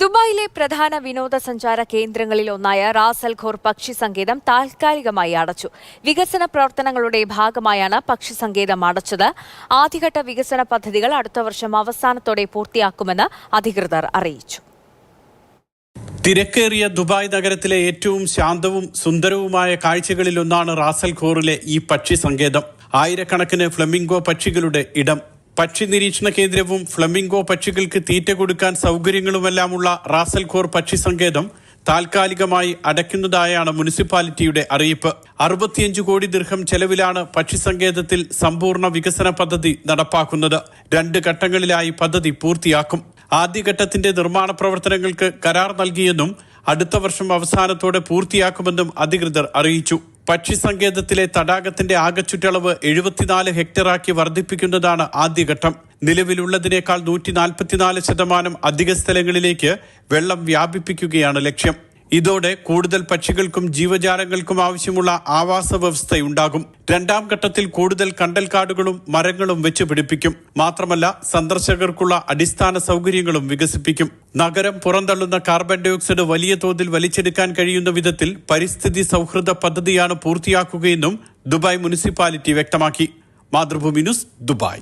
ദുബായിലെ പ്രധാന വിനോദസഞ്ചാര കേന്ദ്രങ്ങളിൽ ഒന്നായ റാസൽ ഖോർ പക്ഷി സങ്കേതം താൽക്കാലികമായി അടച്ചു. വികസന പ്രവർത്തനങ്ങളുടെ ഭാഗമായാണ് പക്ഷി സങ്കേതം അടച്ചത്. ആദ്യഘട്ട വികസന പദ്ധതികൾ അടുത്ത വർഷം അവസാനത്തോടെ പൂർത്തിയാക്കുമെന്ന് അധികൃതർ അറിയിച്ചു. തിരക്കേറിയ ദുബായ് നഗരത്തിലെ ഏറ്റവും ശാന്തവും സുന്ദരവുമായ കാഴ്ചകളിലൊന്നാണ് റാസൽ ഖോറിലെ ഈ പക്ഷി സങ്കേതം ആയിരക്കണക്കിന് ഫ്ലമിംഗോ പക്ഷികളുടെ ഇടം. പക്ഷി നിരീക്ഷണ കേന്ദ്രവും ഫ്ലമിംഗോ പക്ഷികൾക്ക് തീറ്റ കൊടുക്കാൻ സൗകര്യങ്ങളുമെല്ലാമുള്ള റാസൽഖോർ പക്ഷി സങ്കേതം താൽക്കാലികമായി അടയ്ക്കുന്നതായാണ് മുനിസിപ്പാലിറ്റിയുടെ അറിയിപ്പ്. അറുപത്തിയഞ്ച് കോടി ദീർഘം ചെലവിലാണ് പക്ഷി സങ്കേതത്തിൽ സമ്പൂർണ വികസന പദ്ധതി നടപ്പാക്കുന്നത്. രണ്ട് ഘട്ടങ്ങളിലായി പദ്ധതി പൂർത്തിയാക്കും. ആദ്യഘട്ടത്തിന്റെ നിർമ്മാണ പ്രവർത്തനങ്ങൾക്ക് കരാർ നൽകിയെന്നും അടുത്ത വർഷം അവസാനത്തോടെ പൂർത്തിയാക്കുമെന്നും അധികൃതർ അറിയിച്ചു. പക്ഷി സങ്കേതത്തിലെ തടാകത്തിന്റെ ആകെ ചുറ്റളവ് എഴുപത്തിനാല് ഹെക്ടറാക്കി വർദ്ധിപ്പിക്കുന്നതാണ് ആദ്യഘട്ടം. നിലവിലുള്ളതിനേക്കാൾ നൂറ്റി നാൽപ്പത്തിനാല് ശതമാനം അധിക സ്ഥലങ്ങളിലേക്ക് വെള്ളം വ്യാപിപ്പിക്കുകയാണ് ലക്ഷ്യം. ഇതോടെ കൂടുതൽ പക്ഷികൾക്കും ജീവജാലങ്ങൾക്കും ആവശ്യമുള്ള ആവാസ വ്യവസ്ഥയുണ്ടാകും. രണ്ടാം ഘട്ടത്തിൽ കൂടുതൽ കണ്ടൽക്കാടുകളും മരങ്ങളും വെച്ച് പിടിപ്പിക്കും. മാത്രമല്ല സന്ദർശകർക്കുള്ള അടിസ്ഥാന സൗകര്യങ്ങളും വികസിപ്പിക്കും. നഗരം പുറന്തള്ളുന്ന കാർബൺ ഡയോക്സൈഡ് വലിയ തോതിൽ വലിച്ചെടുക്കാൻ കഴിയുന്ന വിധത്തിൽ പരിസ്ഥിതി സൗഹൃദ പദ്ധതിയാണ് പൂർത്തിയാക്കുകയെന്നും ദുബായ് മുനിസിപ്പാലിറ്റി വ്യക്തമാക്കി. Mathrubhumi news Dubai.